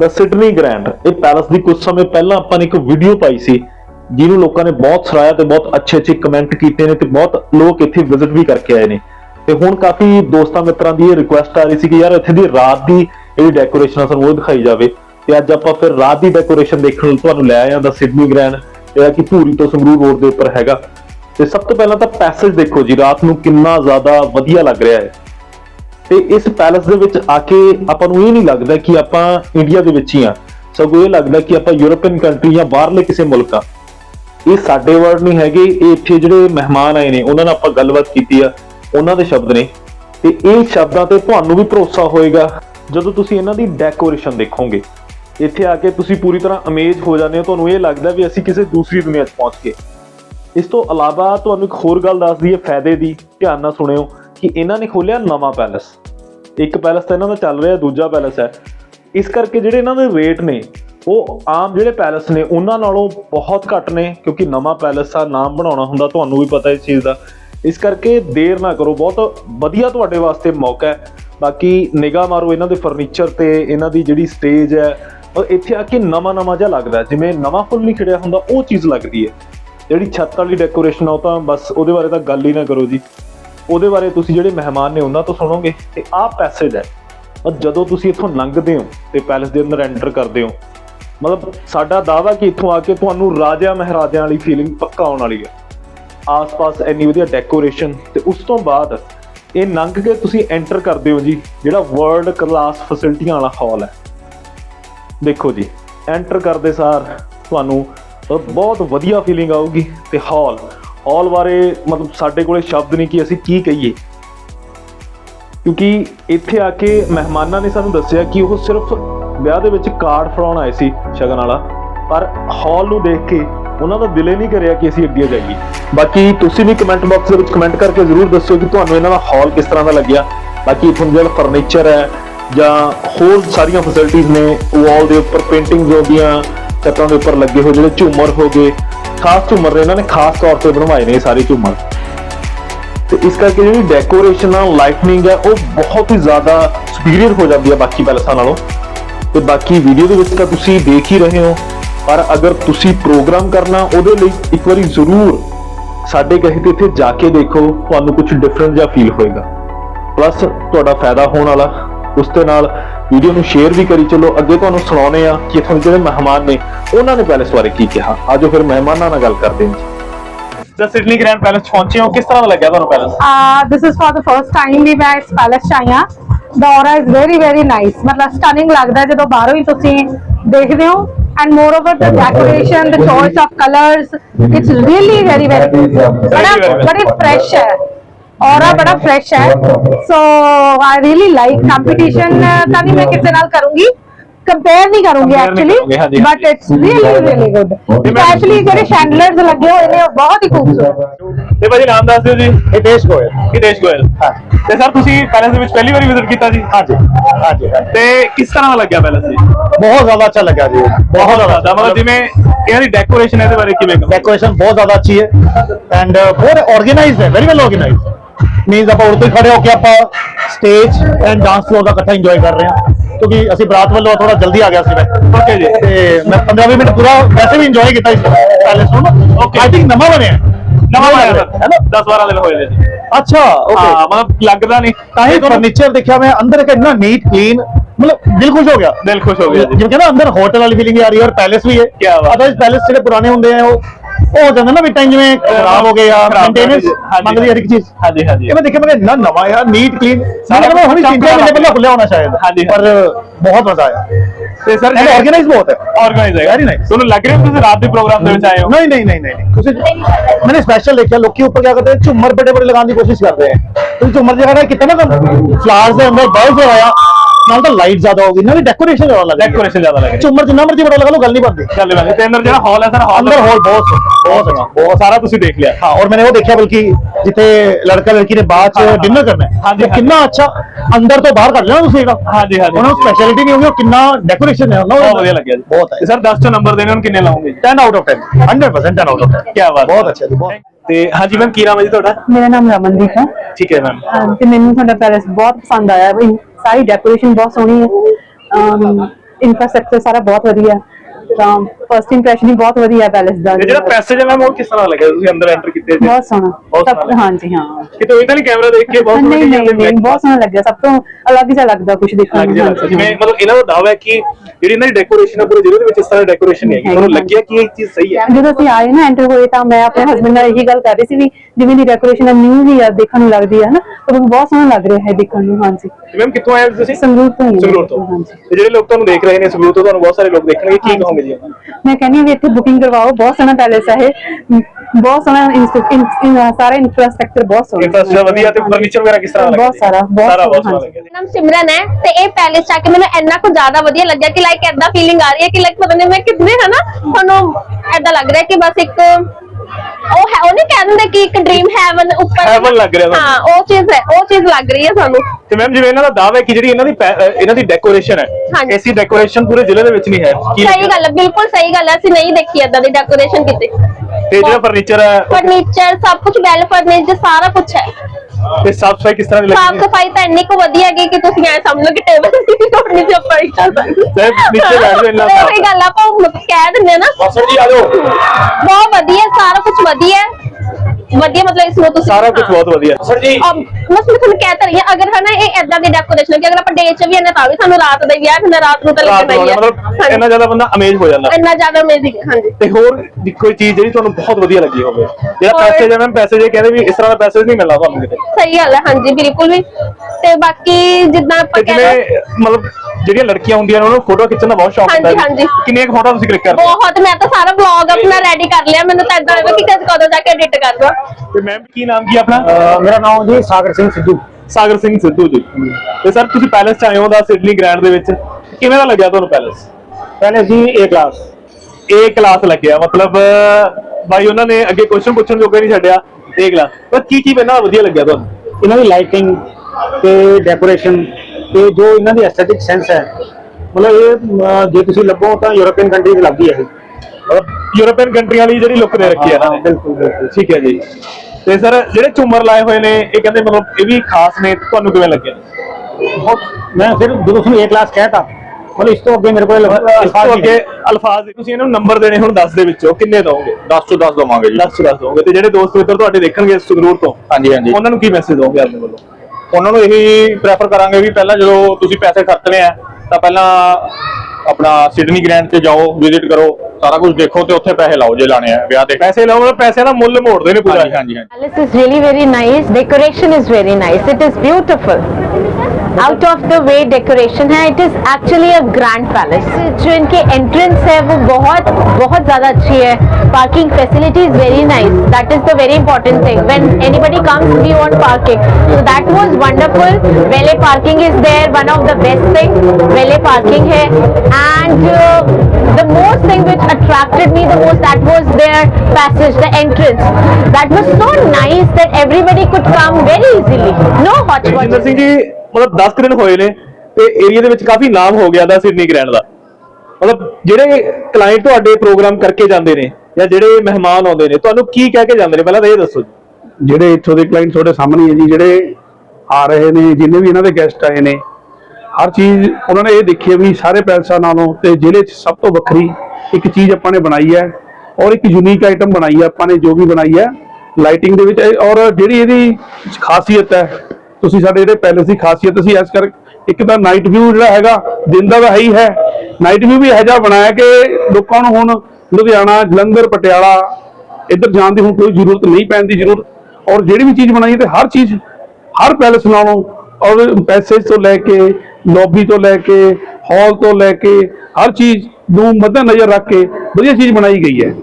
ਦਾ Sydney grand ਇਹ palace ਦੀ ਕੁਝ ਸਮੇਂ ਪਹਿਲਾਂ ਆਪਾਂ ਨੇ ਇੱਕ ਵੀਡੀਓ ਪਾਈ ਸੀ, ਜਿਹਨੂੰ ਲੋਕਾਂ ਨੇ ਬਹੁਤ ਸਰਾਇਆ ਤੇ ਬਹੁਤ ਅੱਛੇ ਅੱਛੇ ਕਮੈਂਟ ਕੀਤੇ ਨੇ ਤੇ ਬਹੁਤ ਲੋਕ ਇੱਥੇ ਵਿਜ਼ਿਟ ਵੀ ਕਰਕੇ ਆਏ ਨੇ। ਤੇ ਹੁਣ ਕਾਫੀ ਦੋਸਤਾਂ ਮਿੱਤਰਾਂ ਦੀ ਇਹ ਰਿਕੁਐਸਟ ਆ ਰਹੀ ਸੀ ਕਿ ਯਾਰ ਇੱਥੇ ਦੀ ਰਾਤ ਦੀ ਜਿਹੜੀ ਡੈਕੋਰੇਸ਼ਨ ਆ ਸਾਨੂੰ ਉਹ ਦਿਖਾਈ ਜਾਵੇ। ਤੇ ਅੱਜ ਆਪਾਂ ਫਿਰ ਰਾਤ ਦੀ ਡੈਕੋਰੇਸ਼ਨ ਦੇਖਣ ਨੂੰ ਤੁਹਾਨੂੰ ਲੈ ਆਏ ਦਾ ਸਿਡਨੀ ਗ੍ਰੈਂਡ ਜਿਹੜਾ ਕਿ ਧੂਰੀ ਤੋਂ ਸੰਗਰੂਰ ਰੋਡ ਦੇ ਉੱਪਰ ਹੈਗਾ। ਤੇ ਸਭ ਤੋਂ ਪਹਿਲਾਂ ਤਾਂ ਪੈਸੇਜ ਦੇਖੋ ਜੀ, ਰਾਤ ਨੂੰ ਕਿੰਨਾ ਜ਼ਿਆਦਾ ਵਧੀਆ ਲੱਗ ਰਿਹਾ ਹੈ। ਤੇ ਇਸ ਪੈਲਸ ਦੇ ਵਿੱਚ ਆ ਕੇ ਆਪਾਂ ਨੂੰ ਇਹ ਨਹੀਂ ਲੱਗਦਾ ਕਿ ਆਪਾਂ ਇੰਡੀਆ ਦੇ ਵਿੱਚ ਹੀ ਆ ਸਗੋਂ ਇਹ ਲੱਗਦਾ ਕਿ ਆਪਾਂ ਯੂਰਪੀਅਨ ਕੰਟਰੀ ਜਾਂ ਬਾਹਰਲੇ ਕਿਸੇ ਮੁਲਕ ਆ ਇਹ ਸਾਡੇ ਵਰਡ ਨਹੀਂ ਹੈਗੇ, ਇਹ ਇੱਥੇ ਜਿਹੜੇ ਮਹਿਮਾਨ ਆਏ ਨੇ, ਉਹਨਾਂ ਨਾਲ ਆਪਾਂ ਗੱਲਬਾਤ ਕੀਤੀ ਆ, ਉਹਨਾਂ ਦੇ ਸ਼ਬਦ ਨੇ। ਤੇ ਇਹ ਸ਼ਬਦਾਂ ਤੇ ਤੁਹਾਨੂੰ ਵੀ ਭਰੋਸਾ ਹੋਏਗਾ, ਜਦੋਂ ਤੁਸੀਂ ਇਹਨਾਂ ਦੀ ਡੈਕੋਰੇਸ਼ਨ ਦੇਖੋਗੇ। ਇੱਥੇ ਆ ਕੇ ਤੁਸੀਂ ਪੂਰੀ ਤਰ੍ਹਾਂ ਅਮੇਜ਼ ਹੋ ਜਾਂਦੇ ਹੋ, ਤੁਹਾਨੂੰ ਇਹ ਲੱਗਦਾ ਵੀ ਅਸੀਂ ਕਿਸੇ ਦੂਸਰੀ ਦੁਨੀਆ 'ਚ ਪਹੁੰਚ ਗਏ। ਇਸ ਤੋਂ ਇਲਾਵਾ ਤੁਹਾਨੂੰ ਇੱਕ ਹੋਰ ਗੱਲ ਦੱਸਦੀ ਹੈ ਫਾਇਦੇ ਦੀ, ਧਿਆਨ ਨਾਲ ਸੁਣਿਓ। ਕਿ ਇਹਨਾਂ ਨੇ ਖੋਲਿਆ ਨਵਾਂ ਪੈਲਸ। ਇੱਕ ਪੈਲਸ ਤਾਂ ਇਹਨਾਂ ਦਾ ਚੱਲ ਰਿਹਾ, ਦੂਜਾ ਪੈਲਸ ਹੈ। ਇਸ ਕਰਕੇ ਜਿਹੜੇ ਇਹਨਾਂ ਦੇ ਰੇਟ ਨੇ, ਉਹ ਆਮ ਜਿਹੜੇ ਪੈਲਸ ਨੇ, ਉਹਨਾਂ ਨਾਲੋਂ ਬਹੁਤ ਘੱਟ ਨੇ, ਕਿਉਂਕਿ ਨਵਾਂ ਪੈਲਸ ਆ, ਨਾਮ ਬਣਾਉਣਾ ਹੁੰਦਾ, ਤੁਹਾਨੂੰ ਵੀ ਪਤਾ ਇਸ ਚੀਜ਼ ਦਾ। ਇਸ ਕਰਕੇ ਦੇਰ ਨਾ ਕਰੋ, ਬਹੁਤ ਵਧੀਆ ਤੁਹਾਡੇ ਵਾਸਤੇ ਮੌਕਾ ਹੈ। ਬਾਕੀ ਨਿਗਾਹ ਮਾਰੋ ਇਹਨਾਂ ਦੇ ਫਰਨੀਚਰ ਤੇ, ਇਹਨਾਂ ਦੀ ਜਿਹੜੀ ਸਟੇਜ ਹੈ ਉਹ ਇੱਥੇ ਆ ਕੇ ਨਵਾਂ ਨਵਾਂ ਜਿਹਾ ਲੱਗਦਾ ਜਿਵੇਂ ਨਵਾਂ ਫੁੱਲ ਨਹੀਂ ਖਿੜਿਆ ਹੁੰਦਾ, ਉਹ ਚੀਜ਼ ਲੱਗਦੀ ਹੈ। ਜਿਹੜੀ ਛੱਤ ਵਾਲੀ ਡੈਕੋਰੇਸ਼ਨ ਆ, ਉਹ ਤਾਂ ਬਸ ਉਹਦੇ ਬਾਰੇ ਤਾਂ ਗੱਲ ਹੀ ਨਾ ਕਰੋ ਜੀ। ਉਹਦੇ ਬਾਰੇ ਤੁਸੀਂ ਜਿਹੜੇ ਮਹਿਮਾਨ ਨੇ ਉਹਨਾਂ ਤੋਂ ਸੁਣੋਗੇ ਤੇ ਆਹ ਪੈਸੇਜ ਹੈ। ਔਰ ਜਦੋਂ ਤੁਸੀਂ ਇੱਥੋਂ ਲੰਘਦੇ ਹੋ ਤੇ ਪੈਲਸ ਦੇ ਅੰਦਰ ਐਂਟਰ ਕਰਦੇ ਹੋ, ਮਤਲਬ ਸਾਡਾ ਦਾਵਾ ਕਿ ਇੱਥੋਂ ਆ ਕੇ ਤੁਹਾਨੂੰ ਰਾਜਿਆਂ ਮਹਾਰਾਜਿਆਂ ਵਾਲੀ ਫੀਲਿੰਗ ਪੱਕਾ ਆਉਣ ਵਾਲੀ ਹੈ। ਆਸ-ਪਾਸ ਇੰਨੀ ਵਧੀਆ ਡੈਕੋਰੇਸ਼ਨ ਤੇ ਉਸ ਤੋਂ ਬਾਅਦ ਇਹ ਲੰਘ ਕੇ ਤੁਸੀਂ ਐਂਟਰ ਕਰਦੇ ਹੋ ਜੀ, ਜਿਹੜਾ ਵਰਲਡ ਕਲਾਸ ਫੈਸਿਲਿਟੀਆਂ ਵਾਲਾ ਹਾਲ ਹੈ। ਦੇਖੋ ਜੀ ਐਂਟਰ ਕਰਦੇ ਸਾਰ ਤੁਹਾਨੂੰ ਬਹੁਤ ਵਧੀਆ ਫੀਲਿੰਗ ਆਊਗੀ ਤੇ ਹਾਲ ਹਾਲ ਬਾਰੇ ਮਤਲਬ ਸਾਡੇ ਕੋਲੇ ਸ਼ਬਦ ਨਹੀਂ ਕਿ ਅਸੀਂ ਕੀ ਕਹੀਏ। ਕਿਉਂਕਿ ਇੱਥੇ ਆ ਕੇ ਮਹਿਮਾਨਾਂ ਨੇ ਸਾਨੂੰ ਦੱਸਿਆ ਕਿ ਉਹ ਸਿਰਫ ਵਿਆਹ ਦੇ ਵਿੱਚ ਕਾਰਡ ਫੜਾਉਣ ਆਏ ਸੀ ਸ਼ਗਨ ਵਾਲਾ। ਪਰ ਹਾਲ ਨੂੰ ਦੇਖ ਕੇ ਉਹਨਾਂ ਦਾ ਦਿਲ ਹੀ ਨਹੀਂ ਕਰਿਆ ਕਿ ਅਸੀਂ ਅੱਗੇ ਜਾਈਏ। ਬਾਕੀ ਤੁਸੀਂ ਵੀ ਕਮੈਂਟ ਬਾਕਸ ਦੇ ਵਿੱਚ ਕਮੈਂਟ ਕਰਕੇ ਜ਼ਰੂਰ ਦੱਸਿਓ ਕਿ ਤੁਹਾਨੂੰ ਇਹਨਾਂ ਦਾ ਹਾਲ ਕਿਸ ਤਰ੍ਹਾਂ ਦਾ ਲੱਗਿਆ। ਬਾਕੀ ਇੱਥੋਂ ਜਿਹੜਾ ਫਰਨੀਚਰ ਹੈ ਜਾਂ ਹੋਰ ਸਾਰੀਆਂ ਫੈਸਿਲਿਟੀਆਂ ਨੇ ਵਾਲ ਦੇ ਉੱਪਰ ਪੇਂਟਿੰਗਸ ਹੋ ਗਈਆਂ, ਛੱਤਾਂ ਦੇ ਉੱਪਰ ਲੱਗੇ ਹੋਏ ਜਿਹੜੇ ਝੂਮਰ ਹੋ ਗਏ ਖਾਸ ਝੂਮਰ ਨੇ ਇਹਨਾਂ ਨੇ ਖਾਸ ਤੌਰ ਤੇ ਬਣਵਾਏ ਨੇ ਇਹ ਸਾਰੇ ਝੂਮਰ। ਤੇ ਇਸ ਕਰਕੇ ਜਿਹੜੀ ਡੈਕੋਰੇਸ਼ਨ ਆ ਲਾਈਟਨਿੰਗ ਹੈ, ਉਹ ਬਹੁਤ ਹੀ ਜ਼ਿਆਦਾ ਸੁਪੀਰੀਅਰ ਹੋ ਜਾਂਦੀ ਹੈ ਬਾਕੀ ਪੈਲਸਾਂ ਨਾਲੋਂ। ਤੇ ਬਾਕੀ ਵੀਡੀਓ ਦੇ ਵਿੱਚ ਤਾਂ ਤੁਸੀਂ ਦੇਖ ਹੀ ਰਹੇ ਹੋ, ਪਰ ਅਗਰ ਤੁਸੀਂ ਪ੍ਰੋਗਰਾਮ ਕਰਨਾ, ਉਹਦੇ ਲਈ ਇੱਕ ਵਾਰੀ ਜ਼ਰੂਰ ਸਾਡੇ ਕਹੇ ਤੇ ਇੱਥੇ ਜਾ ਕੇ ਦੇਖੋ, ਤੁਹਾਨੂੰ ਕੁਝ ਡਿਫਰੈਂਟ ਜਿਹਾ ਫੀਲ ਹੋਏਗਾ। ਪਲੱਸ ਤੁਹਾਡਾ ਫਾਇਦਾ ਹੋਣ ਵਾਲਾ, ਉਸ ਦੇ ਨਾਲ ਵੀਡੀਓ ਨੂੰ ਸ਼ੇਅਰ ਵੀ ਕਰੀ ਚੱਲੋ ਅੱਗੇ ਤੁਹਾਨੂੰ ਸੁਣਾਉਣੇ ਆ ਕਿ ਇੱਥੋਂ ਜਿਹੜੇ ਮਹਿਮਾਨ ਨੇ ਉਹਨਾਂ ਨੇ ਪੈਲਸ ਬਾਰੇ ਕੀ ਕਿਹਾ। ਆਜੋ ਫਿਰ ਮਹਿਮਾਨਾਂ ਨਾਲ ਗੱਲ ਕਰਦੇ ਹਾਂ ਜੀ। ਦਾ ਸਿਡਨੀ ਗ੍ਰੈਂਡ ਪੈਲਸ ਪਹੁੰਚੇ ਹੋ ਕਿਸ ਤਰ੍ਹਾਂ ਦਾ ਲੱਗਿਆ ਤੁਹਾਨੂੰ palace Uh, this is for the first time ਵੀ ਮੈਂ ਇਸ ਪੈਲਸ ਚ ਆਈ ਹਾਂ। The aura is very very nice. ਮਤਲਬ ਸਟਨਿੰਗ ਲੱਗਦਾ ਹੈ ਜਦੋਂ ਬਾਹਰੋਂ ਹੀ ਤੁਸੀਂ ਦੇਖਦੇ ਹੋ। And moreover the decoration the choice of colors it's really very very good ਬੜਾ ਬੜੇ fresh ਹੈ। aura ਬੜਾ fresh ਹੈ so I really like competition uh, ਤਾਂ ਨਹੀਂ ਮੈਂ ਕਿਸੇ ਨਾਲ ਕਰੂੰਗੀ ਕੰਪੇਅਰ ਨਹੀਂ ਕਰੂੰਗੀ Compare ਨਹੀਂ ਐਕਚੁਅਲੀ ਕਰੋਗੇ, ਹਾਂਜੀ, but it's really really good especially ਜਿਹੜੇ chandeliers ਲੱਗੇ ਹੋਏ ਨੇ ਉਹ ਬਹੁਤ ਹੀ ਖੂਬਸੂਰਤ ਤੇ ਭਾਜੀ ਨਾਮ ਦੱਸ ਦਿਓ ਜੀ ਹਿਤੇਸ਼ ਗੋਇਲ ਹਿਤੇਸ਼ ਗੋਇਲ ਹਾਂ ਤੇ ਸਰ ਤੁਸੀਂ ਪੈਲਸ ਦੇ ਵਿੱਚ ਪਹਿਲੀ ਵਾਰੀ ਵਿਜ਼ਿਟ ਕੀਤਾ ਜੀ ਹਾਂਜੀ ਹਾਂਜੀ ਹਾਂਜੀ। ਤੇ ਕਿਸ ਤਰ੍ਹਾਂ ਦਾ ਲੱਗਿਆ ਪੈਲਸ ਜੀ ਬਹੁਤ ਜ਼ਿਆਦਾ अच्छा लगा जी ਬਹੁਤ ਜ਼ਿਆਦਾ ਮਤਲਬ ਜਿਵੇਂ ਇਹਨਾਂ ਦੀ ਡੈਕੋਰੇਸ਼ਨ ਇਹਦੇ ਬਾਰੇ ਕਿਵੇਂ ਕਹੋ डेकोरेशन बहुत ज्यादा अच्छी है एंड बहुत ऑर्गेनाइज्ड है वेरी वेल ऑर्गेनाइज्ड ਮੀਨਸ ਆਪਾਂ ਉਰਤੇ ਖੜੇ ਹੋ ਕੇ ਆਪਾਂ ਸਟੇਜ ਐਂਡ ਡਾਂਸ ਫਲੋਰ ਦਾ ਇਕੱਠਾ ਇੰਜੋਏ ਕਰ ਰਹੇ ਹਾਂ। ਕਿਉਂਕਿ ਅਸੀਂ ਬਰਾਤ ਵੱਲੋਂ ਥੋੜਾ ਜਲਦੀ ਆ ਗਿਆ ਸੀ ਮੈਂ। ਓਕੇ ਜੀ। ਤੇ ਮੈਂ 15 ਮਿੰਟ ਪੂਰਾ ਵੈਸੇ ਵੀ ਇੰਜੋਏ ਕੀਤਾ ਇਸ ਪੈਲੇਸ ਨੂੰ ਓਕੇ ਆਈ ਥਿੰਕ ਨਵਾਂ ਬਣਿਆ। ਹੈ। ਨਵਾਂ ਬਣਿਆ। ਹੈ ਸਰ 10 12 ਦਿਨ ਹੋਏ ਨੇ ਜੀ। ਅੱਛਾ ਹਾਂ ਓਕੇ ਮਤਲਬ ਲੱਗਦਾ ਨਹੀਂ। ਤਾਂ ਹੀ ਫਰਨੀਚਰ ਦੇਖਿਆ ਮੈਂ ਅੰਦਰ ਇੱਕ ਇੰਨਾ ਨੀਟ ਕਲੀਨ ਮਤਲਬ ਦਿਲ ਖੁਸ਼ ਹੋ ਗਿਆ। ਦਿਲ ਖੁਸ਼ ਹੋ ਗਿਆ ਜੀ। ਜਿਵੇਂ ਕਹਿੰਦਾ ਅੰਦਰ ਹੋਟਲ ਵਾਲੀ ਫੀਲਿੰਗ ਆ ਰਹੀ ਹੈ ਔਰ ਪੈਲੇਸ ਵੀ ਹੈ। ਅਦਰਵਾਈਜ਼ ਪੈਲੇਸ ਜਿਹੜੇ ਪੁਰਾਣੇ ਹੁੰਦੇ ਆ ਉਹ ਉਹ ਹੋ ਜਾਂਦਾ ਨਾ ਵੀ ਟਾਈਮ ਜਿਵੇਂ ਖਰਾਬ ਹੋ ਗਏ ਆ ਮੇਨਟੇਨੈਂਸ ਮੰਗਦੀ ਹਰ ਇੱਕ ਚੀਜ਼ ਹਾਂਜੀ ਹਾਂਜੀ ਇਹ ਮੈਂ ਦੇਖਿਆ ਮੈਂ ਨਾ ਨਵਾਂ ਯਾਰ ਨੀਟ ਕਲੀਨ ਸਾਰਾ ਮੈਂ ਹੁਣੇ ਤਿੰਨ ਚਾਰ ਮਹੀਨੇ ਪਹਿਲਾਂ ਖੁੱਲਿਆ ਹੋਣਾ ਸ਼ਾਇਦ ਹਾਂਜੀ ਪਰ ਬਹੁਤ ਮਜ਼ਾ ਆਇਆ ਤੇ ਸਰ ਇਹ ਆਰਗੇਨਾਈਜ਼ ਬਹੁਤ ਹੈ ਆਰਗੇਨਾਈਜ਼ ਹੈ ਵੈਰੀ ਨਾਈਸ ਤੁਹਾਨੂੰ ਲੱਗ ਰਿਹਾ ਤੁਸੀਂ ਰਾਤ ਦੇ ਪ੍ਰੋਗਰਾਮ ਦੇ ਵਿੱਚ ਆਏ ਹੋ ਨਹੀਂ ਨਹੀਂ ਨਹੀਂ ਨਹੀਂ ਤੁਸੀਂ ਮੈਨੇ ਸਪੈਸ਼ਲ ਦੇਖਿਆ ਲੋਕੀ ਉੱਪਰ ਕੀ ਕਰਦੇ ਝੁੰਮਰ ਬੜੇ ਬੜੇ ਲਗਾਉਣ ਦੀ ਕੋਸ਼ਿਸ਼ ਕਰਦੇ ਆ ਤੁਸੀਂ ਝੁੰਮਰ ਜਿਹੜਾ ਕਿਤੇ ਨਾ ਫਲਾਰਸ ਦੇ ਅੰਦਰ ਬਲਬ ਹੋਇਆ ਨਾਲ ਤਾਂ ਲਾਈਟ ਜ਼ਿਆਦਾ ਹੋਗੀ ਨਾਲ ਡੈਕੋਰੇਸ਼ਨ ਜ਼ਿਆਦਾ ਲੱਗ ਡੈਕੋਰੇਸ਼ਨ ਜ਼ਿਆਦਾ ਲੱਗ ਰਹੀ ਝੂਮਰ ਜਿੰਨਾ ਮਰਜ਼ੀ ਬੜਾ ਲਗਾ ਲਓ ਗੱਲ ਨਹੀਂ ਬਣਦੀ ਚੱਲ ਬਾਜੀ ਤੇ ਅੰਦਰ ਜਿਹੜਾ ਹਾਲ ਹੈ ਸਰ ਹਾਲ ਅੰਦਰ ਹਾਲ ਬਹੁਤ ਸੋਹਣਾ, ਬਹੁਤ ਸੋਹਣਾ। ਬਹੁਤ ਸਾਰਾ ਤੁਸੀਂ ਦੇਖ ਲਿਆ हाँ और मैंने वो देखा बल्कि जिथे लड़का लड़की ने बाद हाँ, च हाँ। डिनर करना है हाँ जी, तो हाँ कितना अच्छा अंदर तो बाहर कर लेना ਤੁਸੀਂ ਜਿਹੜਾ हाँ जी, हाँ जी, ਉਹਨਾਂ हाँ जी। ਸਪੈਸ਼ਲਿਟੀ ਨਹੀਂ ਹੋਗੀ ਉਹ ਕਿੰਨਾ ਡੈਕੋਰੇਸ਼ਨ ਹੈ ਉਹਨਾਂ ਬਹੁਤ ਵਧੀਆ ਲੱਗਿਆ ਜੀ ਬਹੁਤ ਤੇ ਸਰ 10 ਤੋਂ ਨੰਬਰ ਦੇਣੇ ਹੁਣ ਕਿੰਨੇ ਲਾਉਂਗੇ ਜੀ 10 ਆਊਟ ਆਫ 10 100% 10 ਆਊਟ ਆਫ 10 ਕੀ ਬਾਤ ਬਹੁਤ ਅੱਛਾ ਜੀ ਬਹੁਤ ਤੇ ਹਾਂਜੀ ਮੈਮ ਕੀ ਨਾਮ ਹੈ ਜੀ ਤੁਹਾਡਾ ਮੇਰਾ ਨਾਮ ਰਮਨਦੀਪ ਹੈ ਠੀਕ ਹੈ ਮੈਮ ਅਮ ਤੇ ਮੈਨੂੰ ਤੁਹਾਡਾ ਪੈਲਸ ਬਹੁਤ ਪਸੰਦ ਆਇਆ ਵੀ ਸਾਰੀ ਡੈਕੋਰੇਸ਼ਨ ਬਹੁਤ ਸੋਹਣੀ ਹੈ। ਇਨਫਰਾਸਟ੍ਰਕਚਰ ਸਾਰਾ ਬਹੁਤ ਵਧੀਆ। ਤਾਂ ਫਰਸਟ ਇੰਪ੍ਰੈਸ਼ਨ ਹੀ ਬਹੁਤ ਵਧੀਆ ਪੈਲੇਸ ਦਾ। ਤੇ ਜਿਹੜਾ ਪੈਸੇਜ ਹੈ ਮੈਮ ਉਹ ਕਿਸ ਤਰ੍ਹਾਂ ਲੱਗਿਆ ਤੁਸੀਂ ਅੰਦਰ ਐਂਟਰ ਕੀਤੇ ਜੀ ਬਹੁਤ ਸੋਹਣਾ। ਸਭ। ਹਾਂਜੀ ਹਾਂ। ਕਿਤੇ ਉਹ ਤਾਂ ਨਹੀਂ ਕੈਮਰਾ ਦੇਖ ਕੇ? ਬਹੁਤ ਨਹੀਂ ਨਹੀਂ ਨਹੀਂ ਬਹੁਤ ਸੋਹਣਾ ਲੱਗਿਆ। ਸਭ ਤੋਂ ਅਲੱਗ ਜਿਹਾ ਲੱਗਦਾ ਕੁਝ ਦੇਖਣ ਨੂੰ। ਜਿਵੇਂ। ਮਤਲਬ ਇਹਨਾਂ ਦਾ ਦਾਅਵਾ ਹੈ ਕਿ ਜਿਹੜੀ ਇਹਨਾਂ ਦੀ ਡੈਕੋਰੇਸ਼ਨ ਹੈ ਪੂਰੇ ਜ਼ਿਲ੍ਹੇ ਦੇ ਵਿੱਚ ਇਸ ਤਰ੍ਹਾਂ ਡੈਕੋਰੇਸ਼ਨ ਨਹੀਂ ਹੈਗੀ। ਤੁਹਾਨੂੰ ਲੱਗਿਆ ਕਿ ਇਹ ਚੀਜ਼ ਸਹੀ ਹੈ? ਜਦੋਂ ਅਸੀਂ ਆਏ ਨਾ ਐਂਟਰ ਹੋਏ ਤਾਂ ਮੈਂ ਆਪਣੇ ਹਸਬੰਡ ਨਾਲ ਇਹੀ ਗੱਲ ਕਰ ਰਹੀ ਸੀ ਵੀ ਜਿਵੇਂ ਦੀ ਡੈਕੋਰੇਸ਼ਨ ਨਿਊ ਹੀ ਆ ਦੇਖਣ ਨੂੰ ਲੱਗਦੀ ਹੈ ਨਾ ਮੈਨੂੰ ਬਹੁਤ ਸੋਹਣਾ ਲੱਗ ਰਿਹਾ ਹੈ ਦੇਖਣ ਨੂੰ ਹਾਂਜੀ। ਮੈਮ ਕਿੱਥੋਂ ਆਏ ਹੋ ਤੁਸੀਂ? ਸੰਗਰੂਰ ਤੋਂ ਹੀ ਹਾਂ। ਸੰਗਰੂਰ ਤੋਂ। ਹਾਂਜੀ। ਤੇ ਜਿਹੜੇ ਲੋਕ ਤੁਹਾਨੂੰ ਦੇਖ ਰਹੇ ਨੇ ਸੰਗਰੂਰ ਤੋਂ ਤੁਹਾਨੂੰ ਬਹੁਤ ਸਾਰੇ ਲੋਕ ਦੇਖਣਗੇ ਕੀ ਕਹੋਗੇ ਜੀ ਮੈਂ ਕਹਿੰਦੀ ਹਾਂ ਵੀ ਇੱਥੇ ਬੁਕਿੰਗ ਕਰਵਾਓ ਬਹੁਤ ਸੋਹਣਾ ਪੈਲੇਸ ਹੈ ਇਹ। ਬਹੁਤ ਸੋਹਣਾ ਸਾਰਾ ਇਨਫਰਾਸਟ੍ਰਕਚਰ ਬਹੁਤ ਸੋਹਣਾ। ਇੰਟਰਸਟ ਵਧੀਆ ਤੇ ਫਰਨੀਚਰ ਵਗੈਰਾ ਕਿਸ ਤਰ੍ਹਾਂ ਦਾ ਬਹੁਤ ਸਾਰਾ, ਬਹੁਤ ਸੋਹਣਾ, ਲੱਗਿਆ। ਜੀ। ਨਾਮ ਸਿਮਰਨ ਹੈ ਤੇ ਇਹ ਪੈਲੇਸ ਆ ਕੇ ਮੈਨੂੰ ਇੰਨਾ ਕੁ ਜ਼ਿਆਦਾ ਵਧੀਆ ਲੱਗਿਆ ਕਿ ਲਾਈਕ ਐਦਾਂ ਫੀਲਿੰਗ ਆ ਰਹੀ ਹੈ ਕਿ ਲਾਈਕ ਪਤਾ ਨਹੀਂ ਮੈਂ ਕਿੱਥੇ ਹੈ ਨਾ ਤੁਹਾਨੂੰ ਐਦਾਂ ਲੱਗ ਰਿਹਾ ਕਿ ਬਸ ਇੱਕ ਉਹ ਹੈ ਉਹ ਨਹੀਂ ਕਹਿ ਦਿੰਦੇ ਕਿ ਇੱਕ ਡ੍ਰੀਮ ਹੈਵਨ ਉੱਪਰ Heaven ਲੱਗ ਰਿਹਾ। ਹਾਂ ਉਹ ਚੀਜ਼ ਹੈ ਉਹ ਚੀਜ਼ ਲੱਗ ਰਹੀ ਹੈ ਸਾਨੂੰ। ਤੇ ਮੈਮ ਜਿਵੇਂ ਇਹਨਾਂ ਦਾ ਦਾਅਵਾ ਹੈ ਕਿ ਜਿਹੜੀ ਇਹਨਾਂ ਦੀ ਪੈ- ਅਹ ਇਹਨਾਂ ਦੀ ਡੈਕੋਰੇਸ਼ਨ ਹੈ ਹਾਂਜੀ। ਐਸੀ ਡੈਕੋਰੇਸ਼ਨ ਪੂਰੇ ਜ਼ਿਲ੍ਹੇ ਦੇ ਵਿੱਚ ਨਹੀਂ ਹੈ। ਕੀ ਸਹੀ ਗੱਲ ਹੈ ਬਿਲਕੁਲ ਸਹੀ ਗੱਲ ਹੈ ਅਸੀਂ ਨਹੀਂ ਦੇਖੀ ਐਦਾਂ ਦੀ ਡੈਕੋਰੇਸ਼ਨ ਕਿਤੇ। ਤੇ ਜਿਹੜਾ ਫਰਨੀਚਰ ਹੈ ਫਰਨੀਚਰ ਸਭ ਕੁਝ ਵੈਲ ਫਰਨਿਸ਼ਡ ਸਾਰਾ ਕੁਝ ਹੈ। ਤੇ ਸਾਫ਼ ਸਫ਼ਾਈ ਕਿਸ ਤਰ੍ਹਾਂ ਦੀ ਸਾਫ਼ ਲੱਗੀ ਸਫ਼ਾਈ ਤਾਂ ਇੰਨੀ ਕੁ ਵਧੀਆ ਹੈਗੀ ਕਿ ਤੁਸੀਂ ਐ ਸਮਝ ਲਓ ਕਿ ਟੇਬਲ ਦੀ ਲੋੜ ਨਹੀਂ ਤੇ ਆਪਾਂ ਹੀ ਕਰ ਸਕਦੇ ਤੇ ਨੀਚੇ ਬੈਠ ਜਾਓ ਇੰਨਾ ਸਾਫ਼। ਗੱਲ ਆ, ਆਪਾਂ ਕਹਿ ਦਿੰਦੇ ਆ ਨਾ। ਮਾਸਟਰ ਜੀ ਆ ਜਾਓ। ਬਹੁਤ ਵਧੀਆ ਸਾਰਾ ਕੁਝ ਵਧੀਆ। ਹੈ। ਵਧੀਆ ਮਤਲਬ ਇਸ ਨੂੰ ਤੁਸੀਂ ਸਾਰਾ ਕੁਝ ਬਹੁਤ ਵਧੀਆ। ਸਰ ਜੀ। ਬਸ ਮੈਂ ਤੁਹਾਨੂੰ ਕਹਿ ਤਾਂ ਰਹੀ ਹਾਂ ਅਗਰ ਹਨਾ ਇਹ ਏਦਾਂ ਦੀ ਡੈਕੋਰੇਸ਼ਨ ਕਿ ਅਗਰ ਆਪਾਂ ਡੇ ਚ ਵੀ ਇਹਨੇ ਤਾਂ ਵੀ ਸਾਨੂੰ ਰਾਤ ਦਾ ਹੀ ਵਿਆਹ ਫਿਰ ਰਾਤ ਨੂੰ ਤਾਂ ਲੱਗਣਾ ਹੀ ਹੈ ਮਤਲਬ ਇੰਨਾ ਜ਼ਿਆਦਾ ਬੰਦਾ ਅਮੇਜ਼ ਹੋ ਜਾਂਦਾ। ਇੰਨਾ ਜ਼ਿਆਦਾ ਅਮੇਜ਼ਿੰਗ ਹਾਂਜੀ। ਤੇ ਹੋਰ ਕੋਈ ਚੀਜ਼ ਜਿਹੜੀ ਤੁਹਾਨੂੰ ਬਹੁਤ ਵਧੀਆ ਲੱਗੀ ਹੋਵੇ। ਜਿਹੜਾ ਹੈ ਮੈਮ ਪੈਸੇਜ ਇਹ ਕਹਿੰਦੇ ਵੀ ਇਸ ਤਰ੍ਹਾਂ ਦਾ ਪੈਸੇਜ ਨਹੀਂ ਮਿਲਣਾ ਤੁਹਾਨੂੰ ਕਿਤੇ। ਸਹੀ ਗੱਲ ਹੈ ਹਾਂਜੀ ਬਿਲਕੁਲ ਵੀ। ਤੇ ਬਾਕੀ ਜਿੱਦਾਂ ਆਪਾਂ ਕਹਿੰਦੇ ਜਿਵੇਂ ਮਤਲਬ ਜਿਹੜੀਆਂ ਲੜਕੀਆਂ ਹੁੰਦੀਆਂ ਨੇ ਉਹਨਾਂ ਨੂੰ ਫੋਟੋ ਖਿੱਚਣ ਦਾ ਬਹੁਤ ਸ਼ੌਕ ਹੁੰਦਾ ਹਾਂਜੀ, ਹੈ ਹਾਂਜੀ। ਕਿੰਨੀਆਂ ਫੋਟੋ ਤੁਸੀਂ ਕਲਿੱਕ ਕਰਦੇ ਹੋ? ਬਹੁਤ ਮੈਂ ਤਾਂ ਸਾਰਾ ਵਲੌਗ ਆਪਣਾ ਰੈਡੀ ਕਰ ਲਿਆ ਮੈਨੂੰ ਤਾਂ ਇਦਾਂ ਲੱਗਾ ਕਿ ਕਦ ਕਦੋਂ ਜਾ ਕੇ ਐਡਿਟ ਕਰ ਦਵਾਂ ਤੇ ਮੈਮ ਕੀ ਨਾਮ ਕੀ ਆਪਣਾ? ਅਹ ਮੇਰਾ ਨਾਮ ਜੀ ਸਾਗਰ ਸਿੰਘ ਸਿੱਧੂ। ਸਾਗਰ ਸਿੰਘ ਸਿੱਧੂ ਜੀ। ਤੇ ਸਰ ਤੁਸੀਂ ਪੈਲੇਸ ਚ ਆਏ ਹੋ ਦਾ ਸਿਡਨੀ ਗ੍ਰੈਂਡ ਦੇ ਵਿੱਚ। ਕਿਵੇਂ ਦਾ ਲੱਗਿਆ ਤੁਹਾਨੂੰ ਪੈਲੇਸ ਪਹਿਲੇ ਜੀ ਏ ਕਲਾਸ ਏ ਕਲਾਸ ਲੱਗਿਆ। ਮਤਲਬ ਬਾਈ ਉਹਨਾਂ ਨੇ ਅੱਗੇ ਕੁਐਸਚਨ ਪੁੱਛਣ ਜੋਗਾ ਨਹੀਂ ਛੱਡਿਆ। ਏ ਕਲਾਸ ਪਰ ਕੀ ਕੀ ਪਹਿਲਾਂ ਵਧੀਆ ਲੱਗਿਆ ਤੁਹਾਨੂੰ? ਇਹਨਾਂ ਦੀ ਲਾਈਟਿੰਗ ਤੇ ਡੈਕੋਰੇਸ਼ਨ ਤੇ ਜੋ ਇਹਨਾਂ ਦੀ ਐਸਥੈਟਿਕ ਸੈਂਸ ਹੈ ਮਤਲਬ ਇਹ ਜੇ ਤੁਸੀਂ ਲੱਭੋ ਤਾਂ ਯੂਰੋਪੀਅਨ ਕੰਟਰੀ ਦੀ ਲੱਗਦੀ ਹੈ ਇਹ। ਮਤਲਬ ਯੂਰੋਪੀਅਨ ਕੰਟਰੀਆਂ ਵਾਲੀ ਜਿਹੜੀ ਲੁੱਕ ਦੇ ਰੱਖੀ ਹੈ ਨਾ। ਬਿਲਕੁਲ ਬਿਲਕੁਲ। ਠੀਕ ਹੈ ਜੀ। ਤੇ ਸਰ ਜਿਹੜੇ ਝੂਮਰ ਲਾਏ ਹੋਏ ਨੇ ਇਹ ਕਹਿੰਦੇ ਮਤਲਬ ਇਹ ਵੀ ਖਾਸ ਨੇ ਤੁਹਾਨੂੰ ਕਿਵੇਂ ਲੱਗੇ ਬਹੁਤ ਮੈਂ ਫਿਰ ਜਦੋਂ ਤੁਹਾਨੂੰ ਏ ਕਲਾਸ ਕਹਿਤਾ ਮਤਲਬ ਇਸ ਤੋਂ ਅੱਗੇ ਮੇਰੇ ਕੋਲ ਇਸ ਅਲਫਾਜ਼ ਤੋਂ ਅੱਗੇ ਅਲਫਾਜ਼ ਤੁਸੀਂ ਇਹਨੂੰ ਨੰਬਰ ਦੇਣੇ ਹੁਣ 10 ਦੇ ਵਿੱਚੋਂ ਕਿੰਨੇ ਦੋਗੇ 10 ਤੋਂ 10 ਦਵਾਂਗੇ ਜੀ। 10 ਤੋਂ 10 ਦੋਗੇ ਤੇ ਜਿਹੜੇ ਦੋਸਤ ਮਿੱਤਰ ਤੁਹਾਡੇ ਦੇਖਣਗੇ ਸੰਗਰੂਰ ਤੋਂ ਹਾਂਜੀ ਹਾਂਜੀ। ਉਹਨਾਂ ਨੂੰ ਕੀ ਮੈਸੇਜ ਦੋਗੇ ਆਪਣੇ ਵੱਲੋਂ? ਉਹਨਾਂ ਨੂੰ ਇਹੀ ਪ੍ਰੈਫਰ ਕਰਾਂਗੇ ਵੀ ਪਹਿਲਾਂ ਜਦੋਂ ਤੁਸੀਂ ਪੈਸੇ ਖਰਚਣੇ ਆ ਤਾਂ ਪਹਿਲਾਂ ਆਪਣਾ ਸਿਡਨੀ ਗ੍ਰੈਂਡ ਤੇ ਜਾਓ ਵਿਜ਼ਿਟ ਕਰੋ ਸਾਰਾ ਕੁਝ ਦੇਖੋ ਤੇ ਉੱਥੇ ਪੈਸੇ ਲਾਓ ਜੇ ਲਾਣੇ ਆ ਵਿਆਹ ਤੇ ਪੈਸੇ ਲਾਓ ਮਤਲਬ ਪੈਸੇ ਦਾ ਮੁੱਲ ਮੋੜਦੇ ਨੇ ਪੂਰਾ ਹਾਂਜੀ ਹਾਂਜੀ ਹਾਂਜੀ Palace is really very nice. Decoration is very nice. It is beautiful. Out of the way decoration है it is actually a grand palace जो इनके एंट्रेंस है वो बहुत बहुत ज़्यादा अच्छी है parking facility is very nice that is the very important thing when anybody comes we want parking so that was wonderful valet parking is there one of the best thing valet parking है and the most thing which attracted me the most that was their passage the entrance that was so nice that everybody could come very easily no hot water ਮਤਲਬ 10 ਕੁ ਦਿਨ ਹੋਏ ਨੇ ਤੇ area ਦੇ ਵਿੱਚ ਕਾਫੀ ਨਾਮ ਹੋ ਗਿਆ ਦਾ ਸਿਡਨੀ ਗ੍ਰੈਂਡ ਦਾ। ਮਤਲਬ ਜਿਹੜੇ ਕਲਾਇੰਟ ਤੁਹਾਡੇ ਪ੍ਰੋਗਰਾਮ ਕਰਕੇ ਜਾਂਦੇ ਨੇ ਜਾਂ ਜਿਹੜੇ ਮਹਿਮਾਨ ਆਉਂਦੇ ਨੇ, ਤੁਹਾਨੂੰ ਕੀ ਕਹਿ ਕੇ ਜਾਂਦੇ ਨੇ? ਪਹਿਲਾਂ ਤਾਂ ਇਹ ਦੱਸੋ ਜਿਹੜੇ ਇੱਥੋਂ ਦੇ ਕਲਾਇੰਟ ਤੁਹਾਡੇ ਸਾਹਮਣੇ ਹੈ ਜੀ, ਜਿਹੜੇ ਆ ਰਹੇ ਨੇ, ਜਿੰਨੇ ਵੀ ਇਹਨਾਂ ਦੇ ਗੈਸਟ ਆਏ ਨੇ, ਹਰ ਚੀਜ਼ ਉਹਨਾਂ ਨੇ ਇਹ ਦੇਖੀ ਵੀ ਸਾਰੇ ਪੈਲਸਾਂ ਨਾਲੋਂ ਤੇ ਜ਼ਿਲ੍ਹੇ 'ਚ ਸਭ ਤੋਂ ਵੱਖਰੀ ਇੱਕ ਚੀਜ਼ ਆਪਾਂ ਨੇ ਬਣਾਈ ਹੈ ਔਰ ਇੱਕ ਯੂਨੀਕ ਆਈਟਮ ਬਣਾਈ ਹੈ, ਆਪਾਂ ਨੇ ਜੋ ਵੀ ਬਣਾਈ ਹੈ ਲਾਈਟਿੰਗ ਦੇ ਵਿੱਚ, ਔਰ ਜਿਹੜੀ ਇਹਦੀ ਖਾਸੀਅਤ ਹੈ ਤੁਸੀਂ ਸਾਡੇ ਜਿਹੜੇ ਪੈਲੇਸ ਦੀ ਖਾਸੀਅਤ ਅਸੀਂ ਇਸ ਕਰ ਇੱਕ ਤਾਂ ਨਾਈਟ ਵਿਊ ਜਿਹੜਾ ਹੈਗਾ, ਦਿਨ ਦਾ ਤਾਂ ਹੈ ਹੀ ਹੈ। ਨਾਈਟ ਵਿਊ ਵੀ ਇਹੋ ਜਿਹਾ ਬਣਾਇਆ ਕਿ ਲੋਕਾਂ ਨੂੰ ਹੁਣ ਲੁਧਿਆਣਾ, ਜਲੰਧਰ, ਪਟਿਆਲਾ ਇੱਧਰ ਜਾਣ ਦੀ ਹੁਣ ਕੋਈ ਜ਼ਰੂਰਤ ਨਹੀਂ ਪੈਣ ਦੀ ਜ਼ਰੂਰਤ। ਔਰ ਜਿਹੜੀ ਵੀ ਚੀਜ਼ ਬਣਾਈ ਹੈ ਤੇ ਹਰ ਚੀਜ਼, ਹਰ ਪੈਲੇਸ ਨਾਲੋਂ ਔਰ ਪੈਸੇ ਤੋਂ ਲੈ ਕੇ ਲੌਬੀ ਤੋਂ ਲੈ ਕੇ ਹਾਲ ਤੋਂ ਲੈ ਕੇ, ਹਰ ਚੀਜ਼ ਨੂੰ ਮੱਦੇ ਨਜ਼ਰ ਰੱਖ ਕੇ ਵਧੀਆ ਚੀਜ਼ ਬਣਾਈ ਗਈ ਹੈ।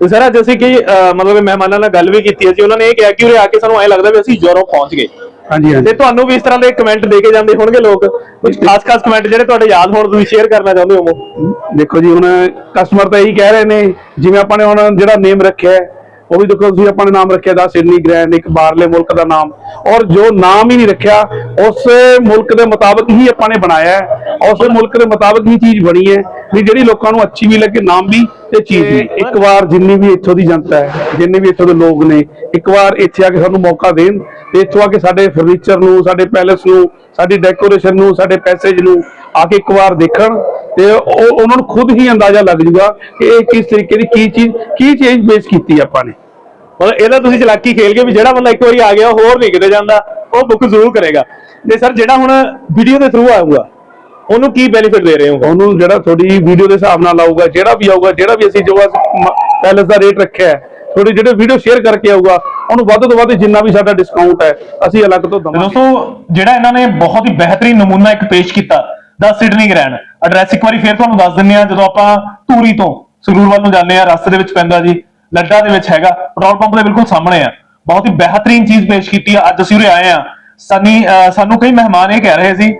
ਤੇ ਸਰ ਅੱਜ ਅਸੀਂ ਕਈ ਮਤਲਬ ਮਹਿਮਾਨਾਂ ਨਾਲ ਗੱਲ ਵੀ ਕੀਤੀ ਸੀ ਉਹਨਾਂ ਨੇ ਇਹ ਕਿਹਾ ਕਿ ਉਰੇ ਆ ਕੇ ਸਾਨੂੰ ਐਂ ਲੱਗਦਾ ਵੀ ਅਸੀਂ ਯੂਰਪ ਪਹੁੰਚ ਗਏ। ਹਾਂਜੀ ਤੇ ਹਾਂਜੀ ਤੁਹਾਨੂੰ ਵੀ ਇਸ ਤਰ੍ਹਾਂ ਦੇ ਕਮੈਂਟ ਦੇ ਕੇ ਜਾਂਦੇ ਹੋਣਗੇ ਲੋਕ। ਕੁਝ ਖਾਸ-ਖਾਸ ਕਮੈਂਟ ਜਿਹੜੇ ਤੁਹਾਡੇ ਯਾਦ ਹੋਣ ਤੁਸੀਂ ਸ਼ੇਅਰ ਕਰਨਾ ਚਾਹੁੰਦੇ ਹੋ ਦੇਖੋ ਜੀ ਹੁਣ ਕਸਟਮਰ ਤਾਂ ਇਹੀ ਕਹਿ ਰਹੇ ਨੇ ਜਿਵੇਂ ਆਪਾਂ ਨੇ ਹੁਣ ਜਿਹੜਾ ਨੇਮ ਰੱਖਿਆ ਹੈ, ਉਹ ਵੀ ਦੇਖੋ ਤੁਸੀਂ ਆਪਾਂ ਨੇ ਨਾਮ ਰੱਖਿਆ ਦਾ ਸਿਡਨੀ ਗ੍ਰੈਂਡ ਇੱਕ ਬਾਹਰਲੇ ਮੁਲਕ ਦਾ ਨਾਮ। ਔਰ ਜੋ ਨਾਮ ਹੀ ਨਹੀਂ ਰੱਖਿਆ ਉਸ ਮੁਲਕ ਦੇ ਮੁਤਾਬਕ ਹੀ ਆਪਾਂ ਨੇ ਬਣਾਇਆ ਹੈ। ਉਸ ਮੁਲਕ ਦੇ ਮੁਤਾਬਕ ਹੀ ਚੀਜ਼ ਬਣੀ ਹੈ ਵੀ ਜਿਹੜੀ ਲੋਕਾਂ ਨੂੰ ਅੱਛੀ ਵੀ ਲੱਗੇ ਨਾਮ ਵੀ ਤੇ ਚੀਜ਼ ਵੀ। ਇੱਕ ਵਾਰ ਜਿੰਨੀ ਵੀ ਇੱਥੋਂ ਦੀ ਜਨਤਾ ਹੈ ਜਿੰਨੇ ਵੀ ਇੱਥੋਂ ਦੇ ਲੋਕ ਨੇ ਇੱਕ ਵਾਰ ਇੱਥੇ ਆ ਕੇ ਸਾਨੂੰ ਮੌਕਾ ਦੇਣ ਤੇ ਇੱਥੋਂ ਆ ਕੇ ਸਾਡੇ ਫਰਨੀਚਰ ਨੂੰ, ਸਾਡੇ ਪੈਲੇਸ ਨੂੰ, ਸਾਡੀ ਡੈਕੋਰੇਸ਼ਨ ਨੂੰ, ਸਾਡੇ ਪੈਸੇਜ ਨੂੰ ਆ ਕੇ ਇੱਕ ਵਾਰ ਦੇਖਣ ਤੇ ਉਹ, ਉਹਨਾਂ ਨੂੰ ਖੁਦ ਹੀ ਅੰਦਾਜ਼ਾ ਲੱਗ ਜੂਗਾ ਕਿ ਇਹ ਕਿਸ ਤਰੀਕੇ ਦੀ ਕੀ ਚੀਜ਼ ਕੀ ਚੀਜ਼ ਬੇਸ ਕੀਤੀ ਆਪਾਂ ਨੇ। ਮਤਲਬ ਇਹਦਾ ਤੁਸੀਂ ਚਲਾਕੀ ਖੇਲ ਕੇ ਵੀ ਜਿਹੜਾ ਬੰਦਾ ਇੱਕ ਵਾਰੀ ਆ ਗਿਆ ਹੋਰ ਨਹੀਂ ਕਿਤੇ ਜਾਂਦਾ, ਉਹ ਬੁੱਕ ਜ਼ਰੂਰ ਕਰੇਗਾ। ਤੇ ਸਰ, ਜਿਹੜਾ ਹੁਣ ਵੀਡੀਓ ਦੇ ਥਰੂ ਆਊਗਾ, ਉਹਨੂੰ ਕੀ ਬੈਨੀਫਿਟ ਦੇ ਰਹੇ ਹੋ? ਉਹਨੂੰ ਜਿਹੜਾ ਤੁਹਾਡੀ ਵੀਡੀਓ ਦੇ ਹਿਸਾਬ ਨਾਲ ਆਊਗਾ, ਜਿਹੜਾ ਵੀ ਆਊਗਾ, ਜਿਹੜਾ ਵੀ ਅਸੀਂ ਜੋ ਪੈਲੇਸ ਦਾ ਰੇਟ ਰੱਖਿਆ ਹੈ ਤੁਹਾਡੀ ਜਿਹੜੇ ਵੀਡੀਓ ਸ਼ੇਅਰ ਕਰਕੇ ਆਊਗਾ, ਉਹਨੂੰ ਵੱਧ ਤੋਂ ਵੱਧ ਜਿੰਨਾ ਵੀ ਸਾਡਾ ਡਿਸਕਾਊਂਟ ਹੈ, ਅਸੀਂ ਅਲੱਗ ਤੋਂ ਦਵਾਂਗੇ। ਦੋਸਤੋ, ਜਿਹੜਾ ਇਹਨਾਂ ਨੇ ਬਹੁਤ ਹੀ ਬਿਹਤਰੀਨ ਨਮੂਨਾ ਇੱਕ ਪੇਸ਼ ਕੀਤਾ, ਦਾ ਸਿਡਨੀ ਗ੍ਰੈਂਡ ਐਡਰੈਸ ਇੱਕ ਵਾਰੀ ਫੇਰ ਤੁਹਾਨੂੰ ਦੱਸ ਦਿੰਨੇ ਆ ਜਦੋਂ ਆਪਾਂ ਧੂਰੀ ਤੋਂ ਸੰਗਰੂਰ ਵੱਲ ਨੂੰ ਜਾਂਦੇ ਆ ਰਸਤੇ ਦੇ ਵਿੱਚ ਪੈਂਦਾ ਜੀ, ਲੱਡਾ ਦੇ ਵਿੱਚ ਹੈਗਾ, ਪੈਟਰੋਲ ਪੰਪ ਦੇ ਬਿਲਕੁਲ ਸਾਹਮਣੇ ਆ। ਬਹੁਤ ਹੀ ਬਿਹਤਰੀਨ ਚੀਜ਼ ਪੇਸ਼ ਕੀਤੀ ਆ, ਅੱਜ ਅਸੀਂ ਉਰੇ ਆਏ ਆ ਸਨੀ, ਅਹ, ਸਾਨੂੰ ਕਈ ਮਹਿਮਾਨ ਇਹ ਕਹਿ ਰਹੇ ਸੀ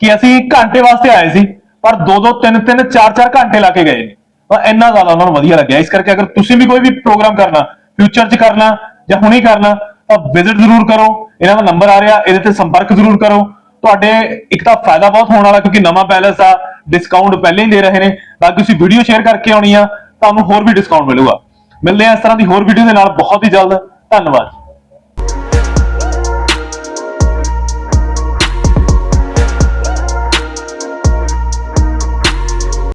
ਕਿ ਅਸੀਂ ਘੰਟੇ ਵਾਸਤੇ ਆਏ ਸੀ, ਪਰ ਦੋ ਦੋ, ਤਿੰਨ ਤਿੰਨ, ਚਾਰ ਚਾਰ ਘੰਟੇ ਲਾ ਕੇ ਗਏ ਨੇ। ਤਾਂ ਇੰਨਾ ਜ਼ਿਆਦਾ ਉਹਨਾਂ ਨੂੰ ਵਧੀਆ ਲੱਗਿਆ। ਇਸ ਕਰਕੇ ਅਗਰ ਤੁਸੀਂ ਵੀ ਕੋਈ ਵੀ ਪ੍ਰੋਗਰਾਮ ਕਰਨਾ ਫਿਊਚਰ 'ਚ ਕਰਨਾ ਜਾਂ ਹੁਣੇ ਕਰਨਾ, ਤਾਂ ਵਿਜ਼ਿਟ ਜ਼ਰੂਰ ਕਰੋ। ਇਹਨਾਂ ਦਾ ਨੰਬਰ ਆ ਰਿਹਾ, ਇਹਦੇ ਤੇ ਸੰਪਰਕ ਜ਼ਰੂਰ ਕਰੋ। ਤੁਹਾਡੇ ਇੱਕ ਤਾਂ ਫਾਇਦਾ ਬਹੁਤ ਹੋਣ ਵਾਲਾ ਕਿਉਂਕਿ ਨਵਾਂ ਪੈਲੇਸ ਆ ਡਿਸਕਾਊਂਟ ਪਹਿਲੇ ਹੀ ਦੇ ਰਹੇ ਨੇ। ਬਾਕੀ ਤੁਸੀਂ ਵੀਡੀਓ ਸ਼ੇਅਰ ਕਰਕੇ ਆਉਣੀ ਆ, ਤੁਹਾਨੂੰ ਹੋਰ ਵੀ ਡਿਸਕਾਊਂਟ ਮਿਲੂਗਾ। ਮਿਲਦੇ ਆ ਇਸ ਤਰ੍ਹਾਂ ਦੀ ਹੋਰ ਵੀਡੀਓ ਦੇ ਨਾਲ। ਬਹੁਤ ਹੀ ਜਲਦ। ਧੰਨਵਾਦ।